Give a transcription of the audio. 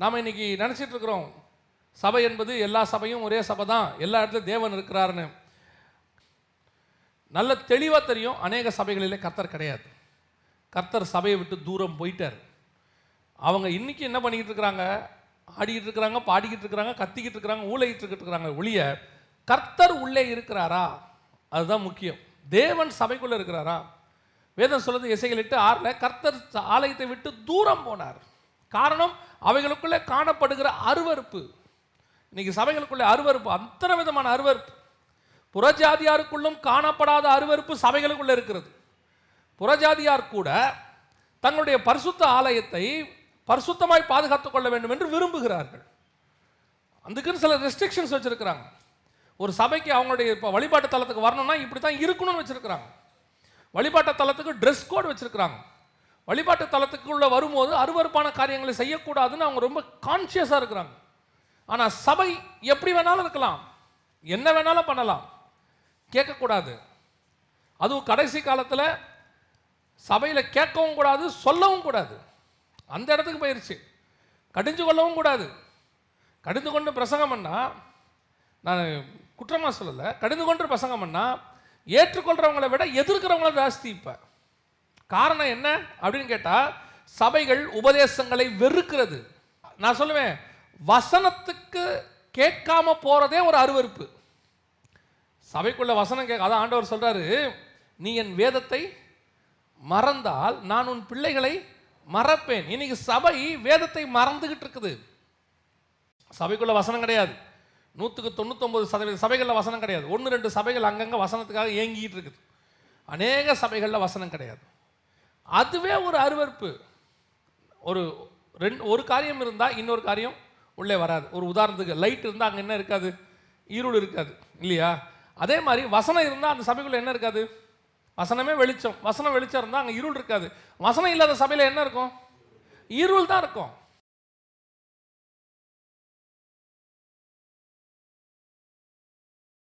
நாம் இன்னைக்கு நினச்சிட்டு இருக்கிறோம். சபை என்பது எல்லா சபையும் ஒரே சபை தான் எல்லா இடத்துலையும் தேவன் இருக்கிறாருன்னு. நல்ல தெளிவாக தெரியும். அநேக சபைகளிலே கர்த்தர் கிடையாது. கர்த்தர் சபையை விட்டு தூரம் போயிட்டார். அவங்க இன்றைக்கி என்ன பண்ணிக்கிட்டு இருக்கிறாங்க? ஆடிக்கிட்டு இருக்கிறாங்க பாடிக்கிட்டு இருக்கிறாங்க கத்திக்கிட்டு இருக்கிறாங்க ஊழையிட்டு இருக்கிறாங்க ஒழிய கர்த்தர் உள்ளே இருக்கிறாரா? அதுதான் முக்கியம். தேவன் சபைக்குள்ளே இருக்கிறாரா? வேதம் சொல்லுது இசைகள் எட்டு ஆறில் கர்த்தர் ஆலயத்தை விட்டு தூரம் போனார். காரணம் அவைகளுக்குள்ளே காணப்படுகிற அருவருப்பு. இன்னைக்கு சபைகளுக்குள்ளே அருவருப்பு அத்தனை விதமான அருவருப்பு. புறஜாதியாருக்குள்ளும் காணப்படாத அருவருப்பு சபைகளுக்குள்ளே இருக்கிறது. புறஜாதியார் கூட தங்களுடைய பரிசுத்த ஆலயத்தை பரிசுத்தமாய் பாதுகாத்துக் கொள்ள வேண்டும் என்று விரும்புகிறார்கள். அதுக்குன்னு சில ரெஸ்ட்ரிக்ஷன்ஸ் வச்சுருக்கிறாங்க. ஒரு சபைக்கு அவங்களுடைய இப்போ வழிபாட்டு தலத்துக்கு வரணும்னா இப்படி தான் இருக்கணும்னு வச்சுருக்கிறாங்க. வழிபாட்டு தளத்துக்கு ட்ரெஸ் கோட் வச்சுருக்கிறாங்க. வழிபாட்டு தலத்துக்குள்ளே வரும்போது அருவருப்பான காரியங்களை செய்யக்கூடாதுன்னு அவங்க ரொம்ப கான்சியஸாக இருக்கிறாங்க. ஆனால் சபை எப்படி வேணாலும் இருக்கலாம். என்ன வேணாலும் பண்ணலாம். கேட்கக்கூடாது. அதுவும் கடைசி காலத்தில் சபையில் கேட்கவும் கூடாது சொல்லவும் கூடாது. அந்த இடத்துக்கு போயிருச்சு. கடிஞ்சு கொள்ளவும் கூடாது. கடிந்து கொண்டு பிரசங்கம் பண்ணால் நான் குற்றமாக சொல்லலை. கடிந்து கொண்டு பிரசங்கம் பண்ணால் ஏற்றுக்கொள்கிறவங்களை விட எதிர்க்கிறவங்கள ஜாஸ்தி இப்போ. காரணம் என்ன அப்படின்னு கேட்டால் சபைகள் உபதேசங்களை வெறுக்கிறது. நான் சொல்லுவேன் வசனத்துக்கு கேட்காம போறதே ஒரு அருவருப்பு. சபைக்குள்ள வசனம் கேட்க அதான் ஆண்டவர் சொல்றாரு நீ என் வேதத்தை மறந்தால் நான் உன் பிள்ளைகளை மறப்பேன். இன்னைக்கு சபை வேதத்தை மறந்துகிட்டு இருக்குது. சபைக்குள்ள வசனம் கிடையாது. நூற்றுக்கு தொண்ணூத்தொம்பது சதவீத சபைகளில் வசனம் கிடையாது. ஒன்று ரெண்டு சபைகள் அங்கங்கே வசனத்துக்காக இயங்கிட்டு இருக்குது. அநேக சபைகளில் வசனம் கிடையாது. அதுவே ஒரு அருவருப்பு. ஒரு ரெண்டு ஒரு காரியம் இருந்தால் இன்னொரு காரியம் உள்ளே வராது. ஒரு உதாரணத்துக்கு லைட் இருந்தால் அங்கே என்ன இருக்காது? இருள் இருக்காது. இல்லையா? அதே மாதிரி வசனம் இருந்தால் அந்த சபைக்குள்ள என்ன இருக்காது? வசனமே வெளிச்சம். வசனம் வெளிச்சம் இருந்தால் அங்கே இருள் இருக்காது. வசனம் இல்லாத சபையில் என்ன இருக்கும்? இருள் தான் இருக்கும்.